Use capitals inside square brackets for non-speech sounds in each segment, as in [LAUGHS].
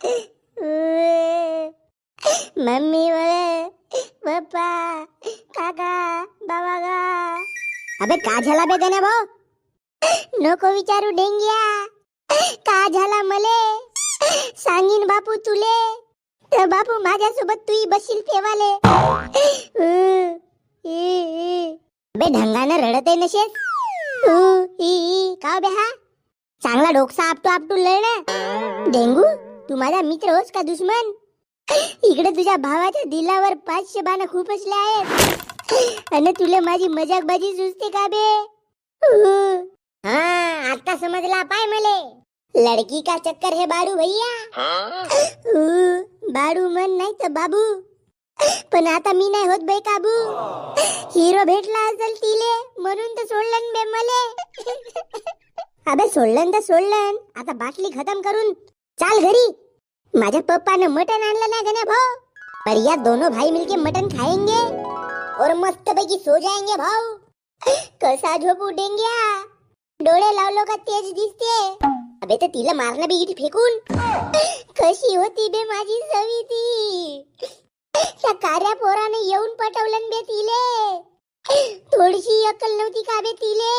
[LAUGHS] Mummy वळे पप्पा काका बाबा गा अबे का झाला बे गण्या भाऊ? नको विचारू डेंगिया. का झाला मले? सांगीन बापू तुले. तर बापू माझ्यासोबत तूही बसील ठेवाले बे ढंगानं रडत आहे नशेस का हो बे हा? चांगला डोकसा आपटू आपटू लय ना. डेंगू? तू माझा मित्र होस का दुश्मन? इकडे तुझ्या भावाच्या दिलावर पाचशे बाण खूप असले आहेत. आणि तुला माझी मजाकबाजी सुचते का बे? उ, हा आता समजला पाय मले. लडकी का चक्कर हे बाडू भैया? उ, बाडू मन नाही तर बाबू. पण आता मी नाही होत बाई काबू. हिरो भेटला असेल तिले म्हणून तर सोडलं बे मले. अबे सोडलं तर सोडलं आता बाटली खतम करून चाल घरी. माझ्या पप्पानं मटन आणलं ना गण्या भाऊ. पर या दोनों भाई मिलके मटन खाएंगे और मस्त पैकी सो जाएंगे भाऊ. कसा झोप उठेंगे डोळे लावलो का तेज दिसते. अबे तर तिला मारणं बी फेकून. कशी होती बे माझी सविती. त्या कार्या पोराने येऊन पटवलं बे तिले. थोडीशी अक्कल नव्हती का बे तिले?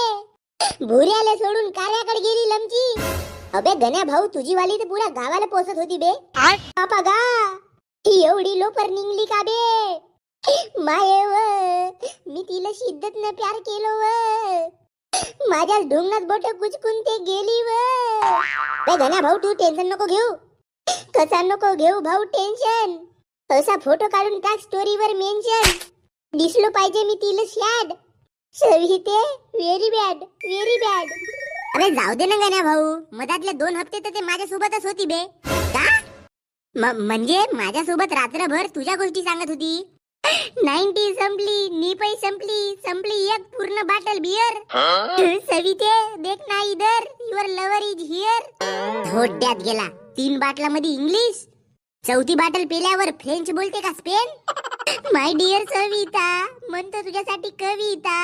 भुऱ्याला सोडून कार्याकडे गेली लमची. अबे गण्या भाऊ तुझी वाली तर पुऱ्या गावाला पोचत होती बे. पापा गा. ही एवढी लोपर निघली का बे? माये व. मी तिला शिद्दत न प्यार केलो व. माझ्या ढोंगणात बोट कुचकून ते गेली व. गण्या भाऊ तू टेन्शन नको घेऊ. कसा नको घेऊ भाऊ टेन्शन असा फोटो काढून टाक स्टोरीवर मेन्शन दिसलो पाहिजे मी तिला शॅड सविते व्हेरी बॅड व्हेरी बॅड अरे जाऊ दे ना गण्या भाऊ. मधातले दोन हप्ते तर ते माझ्यासोबतच होती बे. का? म्हणजे माझ्यासोबत रात्रभर तुझ्या गोष्टी सांगत होती? नाईन्टी संपली निपई संपली संपली एक पूर्ण बाटल बियर सविते देख ना इधर युअर लवर इज हिअर थोड्यात गेला तीन बाटलामध्ये इंग्लिश. चौथी बाटल पेल्यावर फ्रेंच बोलते का स्पेन? माय डिअर सविता म्हणतो तुझ्यासाठी कविता.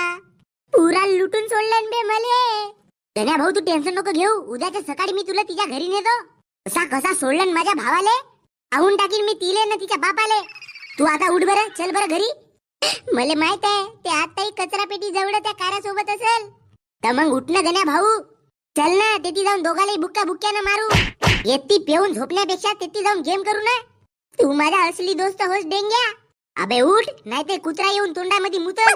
पुरा लुटून सोडलं बे मले. गण्या भाऊ तू टेन्शन नको घेऊ. उद्याच्या सकाळी मी तुला तिच्या घरी नेतो. कसा कसा सोडलं माझ्या भावाले? आहून टाकीन मी तिले ना तिच्या बापाले. तू आता उठ बरं चल बरं घरी. मले माहीत आहे ते आताही कचरा पेटी जवळ त्या कारासोबत असेल. तर मग उठणं गण्या भाऊ. चल ना तेथे जाऊन दोघालाही बुक्का बुक्क्यानं मारू. येती पेऊन झोपण्यापेक्षा तेथे जाऊन गेम करू ना. तू माझा असली दोस्त होस डेंग्या. अबे उठ नाही ते कुत्रा येऊन तोंडामध्ये मुतल.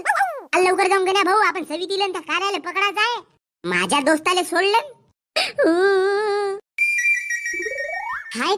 लवकर जाऊन गण्या भाऊ आपण सवितीला त्या कार्याला पकडायचं आहे. माझ्या दोस्ताले सोडलं हाय